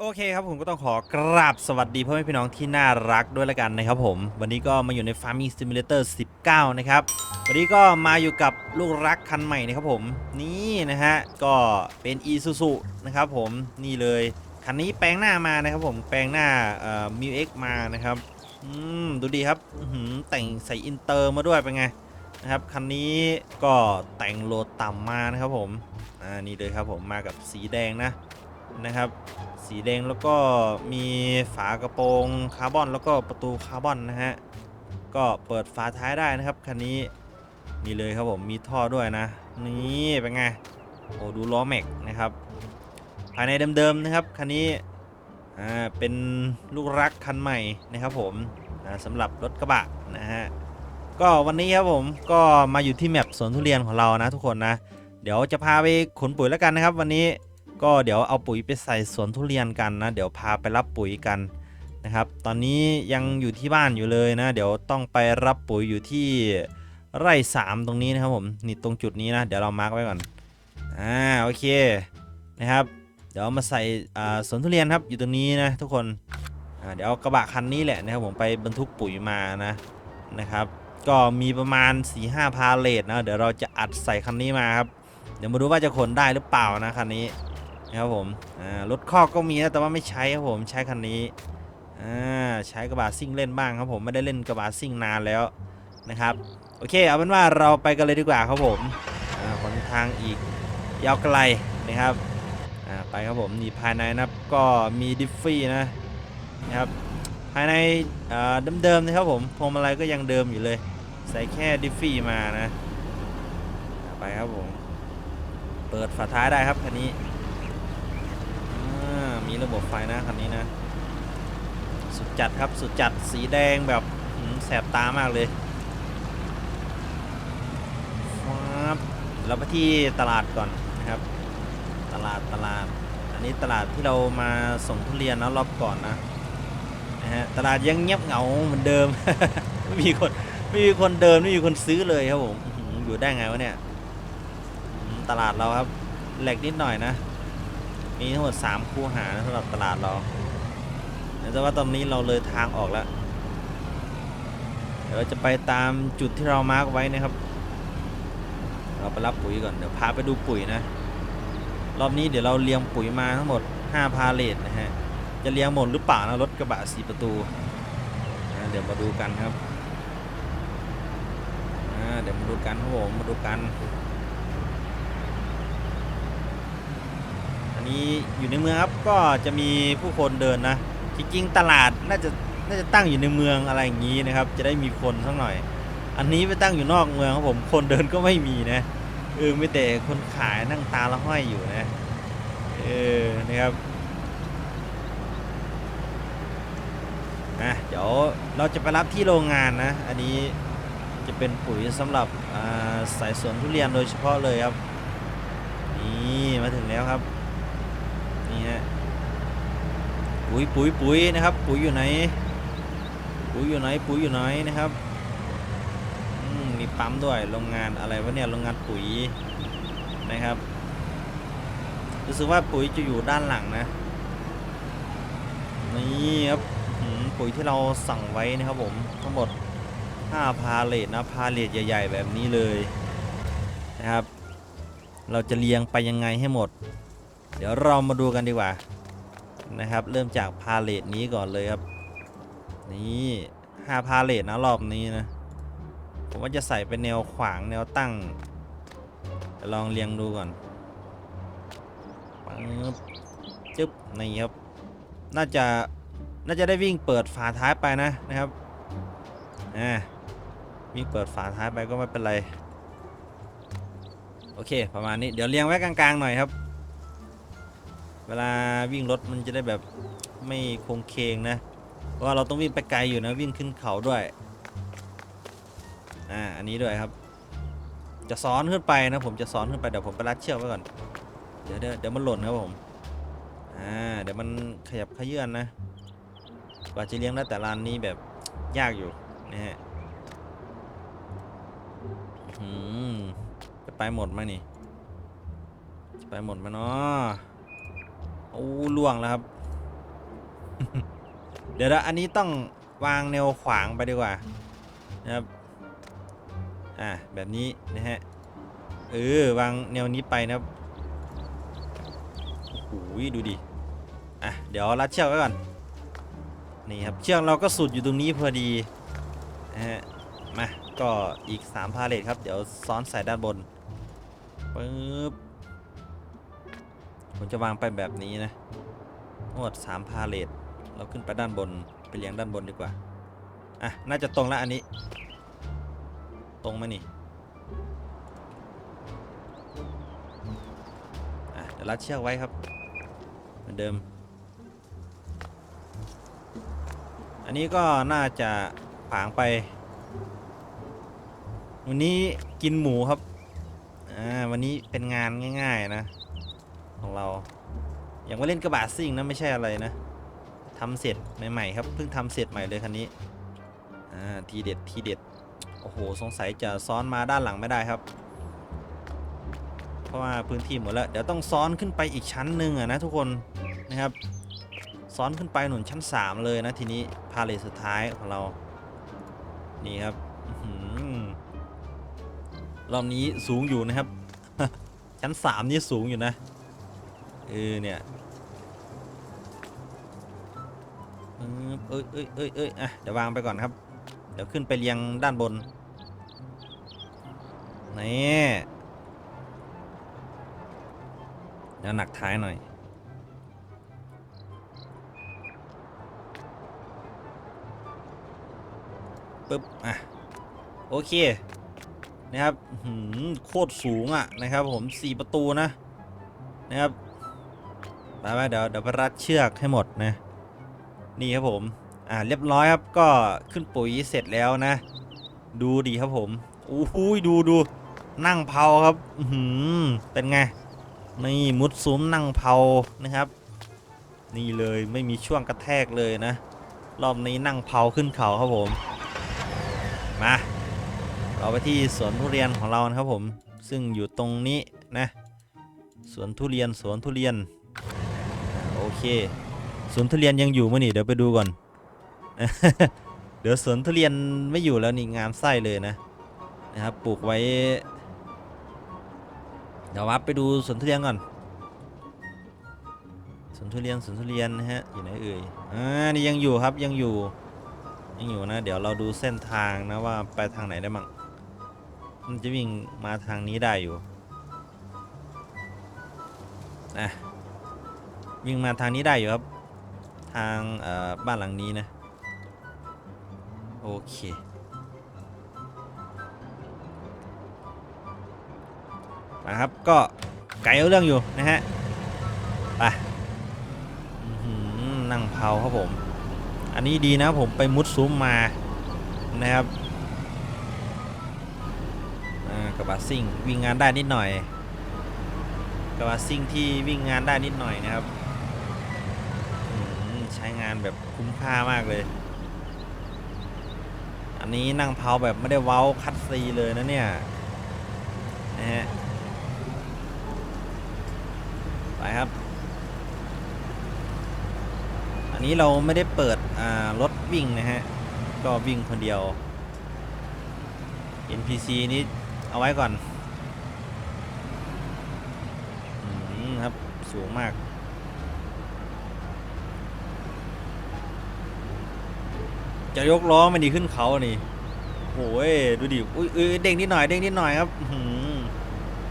โอเคครับผมก็ต้องขอกราบสวัสดีพ่อแม่พี่น้องที่น่ารักด้วยละกันนะครับผม วันนี้ก็มาอยู่ใน Farming Simulator 19 นะครับ วันนี้ก็มาอยู่กับลูกรักคันใหม่นะครับผม นี่นะฮะ ก็เป็น Isuzu นะครับผมนี่เลย คันนี้แปลงหน้ามานะครับผมแปลงหน้าเอ่อ m ิวเมานะครับอืมดูดีครับอื้อหือแต่งใส่อินเตอร์มาด้วยเป็นไงนะครับคันนี้ก็แต่งโหลดต่ำมานะครับผมอ่านี่เลยครับผมมากับสีแดงนะ นะครับ สีแดงแล้วก็มีฝากระโปรงคาร์บอนแล้วก็ประตูคาร์บอนนะฮะก็เปิดฝาท้ายได้นะครับคันนี้นี่เลยครับผมมีท่อด้วยนะ นี่เป็นไงโอ้ดูล้อแม็กนะครับ ภายในเดิมๆนะครับคันนี้อ่าเป็นลูกรักคันใหม่นะครับผมอ่าสำหรับรถกระบะนะฮะก็วันนี้ครับผมก็มาอยู่ที่แมปสวนทุเรียนของเรานะทุกคนนะ เดี๋ยวจะพาไปขนปุ๋ยแล้วกันนะครับ วันนี้ ก็เดี๋ยวเอาปุ๋ยไปใส่สวนทุเรียนกันนะ เดี๋ยวพาไปรับปุ๋ยกันนะครับ ตอนนี้ยังอยู่ที่บ้านอยู่เลยนะ เดี๋ยวต้องไปรับปุ๋ยอยู่ที่ไร่สามตรงนี้นะครับผมนี่ตรงจุดนี้นะ เดี๋ยวเรามาร์กไว้ก่อนอ่าโอเคนะครับ เดี๋ยวมาใส่สวนทุเรียนครับอยู่ตรงนี้นะทุกคนเดี๋ยวเอากระบะคันนี้แหละนะครับผมไปบรรทุกปุ๋ยมานะนะครับ ก็มีประมาณ4ีหพาเลทนะเดี๋ยวเราจะอัดใส่คันนี้มาครับเดี๋ยวมาดูว่าจะขนได้หรือเปล่านะคันนี้ นะครับผมอ่ารถคอกก็มีนะแต่ว่าไม่ใช้ครับผมใช้คันนี้อ่าใช้กระบะซิ่งเล่นบ้างครับผมไม่ได้เล่นกระบะซิ่งนานแล้วนะครับโอเคเอาเป็นว่าเราไปกันเลยดีกว่าครับผมอ่าหนทางอีกยาวไกลนะครับอ่าไปครับผมนี่ภายในนะครับก็มีดิฟฟี่นะนะครับภายในเดิมๆนะครับผมพวงมาลัยก็ยังเดิมอยู่เลย ใส่แค่ดิฟฟี่มานะ ไปครับผม เปิดฝาท้ายได้ครับคันนี้ อ่ามีระบบไฟนะคันนี้นะ สุดจัดครับสุดจัดสีแดงแบบแสบตามากเลยฟับเราไปที่ตลาดก่อนนะครับ ตลาดตลาด อันนี้ตลาดที่เรามาส่งทุเรียนนะรอบก่อนนะนะฮะตลาดยังเงียบเหงาเหมือนเดิมไม่มีคนไม่มีคนเดินไม่มีคนซื้อเลยครับผมอยู่ได้ไงวะเนี่ยตลาดเราครับแหลกนิดหน่อยนะ มีทั้งหมด 3 คูหานะสำหรับตลาดเราแต่ว่าตอนนี้เราเลยทางออกแล้วเดี๋ยวเราจะไปตามจุดที่เรามาร์กไว้นะครับ เราไปรับปุ๋ยก่อนเดี๋ยวพาไปดูปุ๋ยนะ รอบนี้เดี๋ยวเราเลี้ยงปุ๋ยมาทั้งหมด 5 พาเลทนะฮะจะเลี้ยงหมดหรือเปล่านะรถกระบะสีประตูนะเดี๋ยวมาดูกันครับเดี๋ยวมาดูกันครับผมมาดูกัน นี้อยู่ในเมืองครับก็จะมีผู้คนเดินนะจริงๆตลาดน่าจะน่าจะตั้งอยู่ในเมืองอะไรอย่างนี้นะครับ จะได้มีคนสักหน่อย อันนี้ไปตั้งอยู่นอกเมืองครับผมคนเดินก็ไม่มีนะเออไม่แต่คนขายนั่งตาละห้อยอยู่นะเออนะครับอะเดี๋ยวเราจะไปรับที่โรงงานนะ อันนี้จะเป็นปุ๋ยสำหรับสายสวนทุเรียนโดยเฉพาะเลยครับ นี่มาถึงแล้วครับ นี่ฮะปุ๋ยปุ๋ยปุ๋ยนะครับ ปุ๋ยอยู่ไหน ปุ๋ยอยู่ไหน ปุ๋ยอยู่ไหนนะครับมีปั๊มด้วยโรงงานอะไรวะเนี่ยโรงงานปุ๋ยนะครับรู้สึกว่าปุ๋ยจะอยู่ด้านหลังนะนี่ครับปุ๋ยที่เราสั่งไว้นะครับผมทั้งหมด5พาเลทนะพาเลทใหญ่ ๆ แบบนี้เลยนะครับ เราจะเรียงไปยังไงให้หมด เดี๋ยวเรามาดูกันดีกว่านะครับ เริ่มจากพาเลทนี้ก่อนเลยครับ นี่ห้าพาเลทนะรอบนี้นะ ผมว่าจะใส่เป็นแนวขวางแนวตั้งลองเรียงดูก่อนปึ๊บจึ๊บนี่ครับ น่าจะน่าจะได้วิ่งเปิดฝาท้ายไปนะนะครับอ่าวิ่งเปิดฝาท้ายไปก็ไม่เป็นไร โอเค ประมาณนี้เดี๋ยวเรียงไว้กลางๆหน่อยครับ เวลาวิ่งรถมันจะได้แบบไม่โคงเคงนะ เพราะว่าเราต้องวิ่งไปไกลอยู่นะวิ่งขึ้นเขาด้วย อ่า อันนี้ด้วยครับ จะซ้อนขึ้นไปนะ ผมจะซ้อนขึ้นไปเดี๋ยวผมไปรัดเชือกไว้ก่อน เดี๋ยวเดี๋ยวเดี๋ยวมันหล่นครับผม อ่า เดี๋ยวมันขยับขยื่นนะ กว่าจะเลี้ยงได้แต่ร้านนี้แบบยากอยู่นะฮะอืมจะไปหมดไหมนี่ จะไปหมดไหมเนาะ โอ้ล่วงแล้วครับ เดี๋ยวนะอันนี้ต้องวางแนวขวางไปดีกว่านะครับอ่าแบบนี้นะฮะเออวางแนวนี้ไปนะครับโอ้โหดูดิอะเดี๋ยวรัดเชือกไว้ก่อนนี่ครับเชือกเราก็สุดอยู่ตรงนี้พอดีนะฮะมาก็อีก 3 พาเลทครับ เดี๋ยวซ้อนใส่ด้านบนปึ๊บ ผมจะวางไปแบบนี้นะทั้งหมด3พาเลทเราขึ้นไปด้านบนไปเลี้ยงด้านบนดีกว่า อะ น่าจะตรงแล้วอันนี้ ตรงไหมนี่อะเดี๋ยวรัดเชือกไว้ครับ เหมือนเดิม อันนี้ก็น่าจะผางไป วันนี้กินหมูครับ อ่า วันนี้เป็นงานง่าย ๆ นะ ของเรา อย่างว่าเล่นกระบะซิ่งนะไม่ใช่อะไรนะทำเสร็จใหม่ๆครับเพิ่งทำเสร็จใหม่เลยคันนี้อ่าทีเด็ดทีเด็ดโอ้โหสงสัยจะซ้อนมาด้านหลังไม่ได้ครับ เพราะว่าพื้นที่หมดแล้วเดี๋ยวต้องซ้อนขึ้นไปอีกชั้นหนึ่งอะนะทุกคนนะครับ ซ้อนขึ้นไปหนุนชั้น 3 เลยนะทีนี้พาเลทสุดท้ายของเรานี่ครับอื้อหือรอบนี้สูงอยู่นะครับ ชั้น 3 นี่สูงอยู่นะ เออเนี่ยเอ้ยเอ้ยเอ้ยเอ้ยอะเดี๋ยววางไปก่อนครับ เดี๋ยวขึ้นไปเรียงด้านบนนี่เดี๋ยวหนักท้ายหน่อยปึ๊บอะโอเคนะครับหือโคตรสูงอะนะครับผม 4 ประตูนะนะครับ ไปไปเดี๋ยวเดี๋ยวไปรัดเชือกให้หมดนะ นี่ครับผม อ่าเรียบร้อยครับก็ขึ้นปุ๋ยเสร็จแล้วนะ ดูดีครับผมโอ้โหดูดูนั่งเผาครับอือหือเป็นไงนี่มุดซุ้มนั่งเผานะครับ นี่เลยไม่มีช่วงกระแทกเลยนะ รอบนี้นั่งเผาขึ้นเขาครับผม มาเราไปที่สวนทุเรียนของเรานะครับผม ซึ่งอยู่ตรงนี้นะสวนทุเรียนสวนทุเรียน โอเคสวนทุเรียนยังอยู่มั้ยนี่เดี๋ยวไปดูก่อน เดี๋ยวสวนทุเรียนไม่อยู่แล้วนี่งามไส้เลยนะนะครับปลูกไว้ เดี๋ยววับไปดูสวนทุเรียนก่อนสวนทุเรียนสวนทุเรียนนะฮะอยู่ไหนเอ่ยอ่านี่ยังอยู่ครับยังอยู่ยังอยู่นะ เดี๋ยวเราดูเส้นทางนะว่าไปทางไหนได้มั่งมันจะวิ่งมาทางนี้ได้อยู่นะ วิ่งมาทางนี้ได้อยู่ครับ ทางบ้านหลังนี้นะ โอเคนะครับ ก็ไกลเอาเรื่องอยู่นะฮะ ไปนั่งเผาครับผม อันนี้ดีนะผมไปมุดซุ้มมานะครับกระบะซิ่งวิ่งงานได้นิดหน่อยกระบะซิ่งที่วิ่งงานได้นิดหน่อยนะครับ ช้งานแบบคุ้มค่ามากเลย อันนี้นั่งเผาแบบไม่ได้เว้าคัดซีเลยนะเนี่ยนะฮะไปครับ อันนี้เราไม่ได้เปิดรถวิ่งนะฮะ ก็วิ่งคนเดียว NPC นี้เอาไว้ก่อนอืมครับ สูงมาก จะยกล้อมันดีขึ้นเขานี่โอ้ยดูดิอุ้ยเอ้ยเด้งนิดหน่อยเด้งนิดหน่อยครับอื้อหือ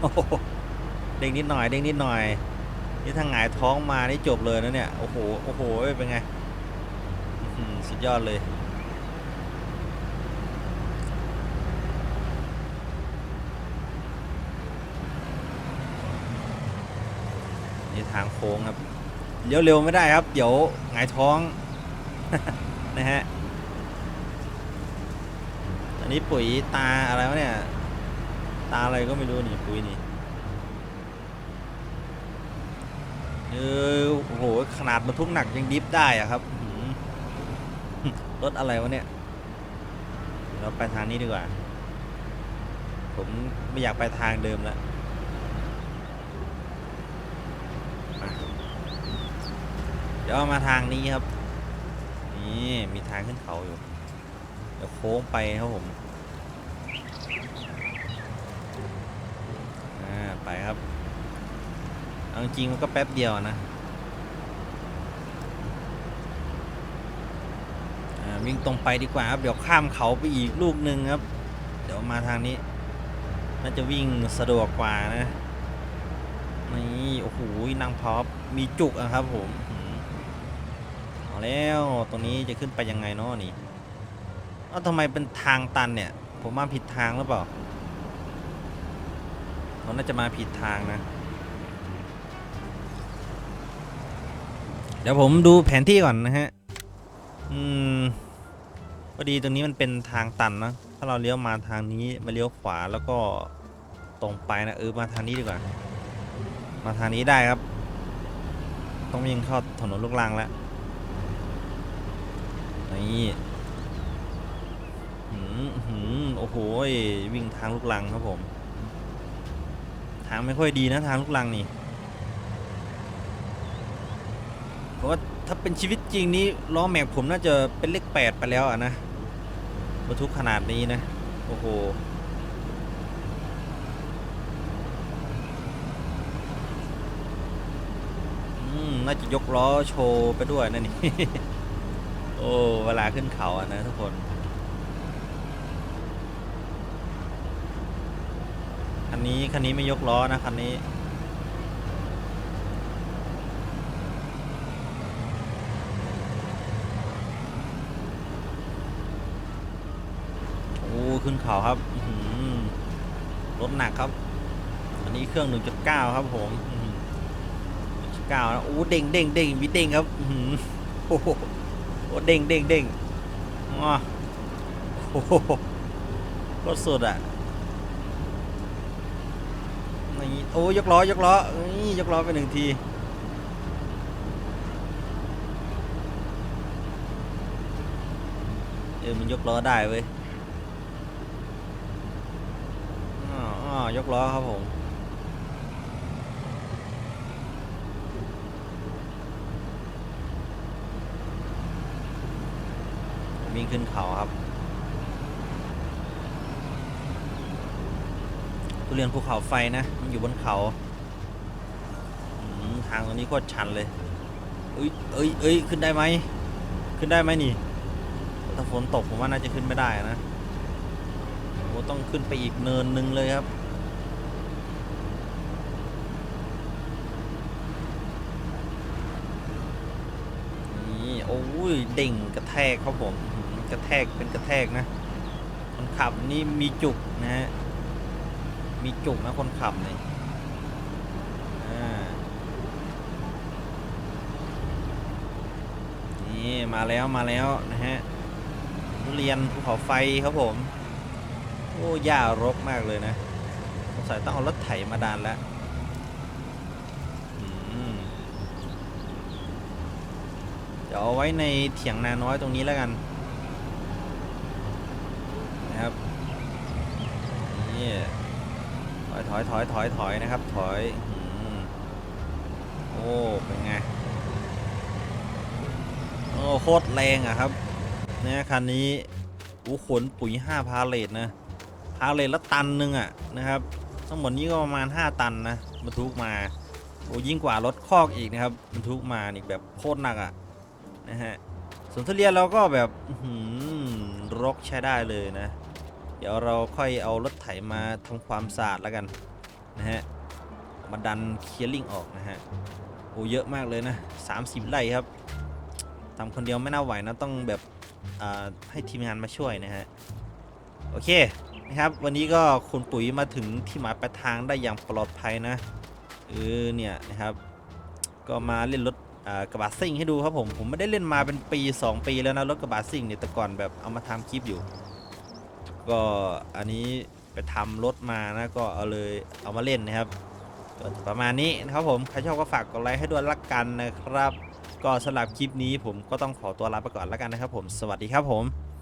โอ้โหเด้งนิดหน่อยเด้งนิดหน่อย นี่ถ้าหงายท้องมานี่จบเลยนะเนี่ยโอ้โหโอ้โหเป็นไงสุดยอดเลยนี่ทางโค้งครับเลี้ยวเร็วไม่ได้ครับ เดี๋ยวหงายท้องนะฮะ นี้ปุ๋ยตาอะไรวะเนี่ย ตาอะไรก็ไม่รู้นี่ปุ๋ยนี่เออโอ้โหขนาดบรรทุกหนักยังดิฟได้อะครับรถอะไรวะเนี่ย เราไปทางนี้ดีกว่า ผมไม่อยากไปทางเดิมแล้วเดี๋ยวมาทางนี้ครับ นี่ มีทางขึ้นเขาอยู่ เดี๋ยวโค้งไปครับผม อ่า ไปครับเอาจริงๆมันก็แป๊บเดียวนะวิ่งตรงไปดีกว่าครับ เดี๋ยวข้ามเขาไปอีกลูกหนึ่งครับ เดี๋ยวมาทางนี้ น่าจะวิ่งสะดวกกว่านะนี่โอ้โหนั่งพร็อพมีจุกอะครับผมเอาแล้วตรงนี้จะขึ้นไปยังไงเนาะนี่เอ้าทำไมเป็นทางตันเนี่ย ผมมาผิดทางหรือเปล่า มันน่าจะมาผิดทางนะ เดี๋ยวผมดูแผนที่ก่อนนะฮะ อืมพอดีตรงนี้มันเป็นทางตันนะ ถ้าเราเลี้ยวมาทางนี้มาเลี้ยวขวาแล้วก็ตรงไปนะเออมาทางนี้ดีกว่า มาทางนี้ได้ครับ ต้องวิ่งเข้าถนนลูกรังแล้วนี่หืมหืมโอ้โหวิ่งทางลูกรังครับผม ทางไม่ค่อยดีนะทางลูกรังนี่เพราะว่าถ้าเป็นชีวิตจริงนี้ล้อแม็กผมน่าจะเป็นเลขแปดไปแล้วอะนะบรรทุกขนาดนี้นะ โอ้โหน่าจะยกล้อโชว์ไปด้วยนะนี่ โอ้ เวลาขึ้นเขาอะนะทุกคน นนี้คันนี้ไม่ยกล้อนะคันนี้ โอ้ขึ้นเขาครับรถหนักครับ อันนี้เครื่อง 1.9 ครับผม1.9นะโอ้เด้งเด้งเด้งมีเด้งครับโอ้โหโอ้เด้งเด้งเด้งอ้อโอ้โหรถสุดอะ นี่โอ้ยกล้อยกล้อนี่ยกล้อไปหนึ่งทีเออมันยกล้อได้เว้ยอ๋อยกล้อครับผมวิ่งขึ้นเขาครับ ทุ เรียนภูเขาไฟนะ มันอยู่บนเขา ทางตรงนี้โคตรชันเลย เอ้ยเอ้ยเอ้ยขึ้นได้ไหม ขึ้นได้ไหมนี่ ถ้าฝนตกผมว่าน่าจะขึ้นไม่ได้นะโอ้ต้องขึ้นไปอีกเนินหนึ่งเลยครับ นี่โอ้ยเด่งกระแทกครับผม กระแทกเป็นกระแทกนะ คนขับนี่มีจุกนะฮะ มีจุกนะคนขับนี่อ่านี่มาแล้วมาแล้วนะฮะทุเรียนภูเขาไฟครับผม โอ้หญ้ารกมากเลยนะสงสัยต้องเอารถไถมาดานแล้วอืมเดี๋ยวเอาไว้ในเถียงนาน้อยตรงนี้แล้วกันนะครับนี่ อยถอยถอยถอยถอยนะครับ ถอยโอ้เป็นไงโอ้โคตรแรงอะครับเนี่ยคันนี้อู้ขนปุ๋ย5พาเลทนะพาเลทละตันหนึงอะนะครับทั้งหมดนี้ก็ประมาณ 5 ตันนะบรรทุกมาโอ้ยิ่งกว่ารถคอกอีกนะครับบรรทุกมานี่แบบโคตรหนักอะนะฮะส่วนทุเรียนเราก็แบบรกใช้ได้เลยนะ เดี๋ยวเราค่อยเอารถไถมาทำความสะอาดแล้วกันนะฮะมาดันเคลียร์ลิงออกนะฮะโอ้เยอะมากเลยนะ 30 ไร่ครับทำคนเดียวไม่น่าไหวนะต้องแบบให้ทีมงานมาช่วยนะฮะโอเคนะครับ วันนี้ก็คุณปุ๋ยมาถึงที่หมายปลายทางได้อย่างปลอดภัยนะเออเนี่ยนะครับ ก็มาเล่นรถกระบะซิ่งให้ดูครับผมผมไม่ได้เล่นมาเป็นปี 2 ปีแล้วนะรถกระบะซิ่งเนี่ยแต่ก่อนแบบเอามาทำคลิปอยู่ ก็อันนี้ไปทำรถมานะก็เอาเลยเอามาเล่นนะครับประมาณนี้นะครับผมใครชอบก็ฝากกดไลค์ให้ด้วยละกันนะครับ ก็สำหรับคลิปนี้ผมก็ต้องขอตัวลาไปก่อนละกันนะครับผมสวัสดีครับผม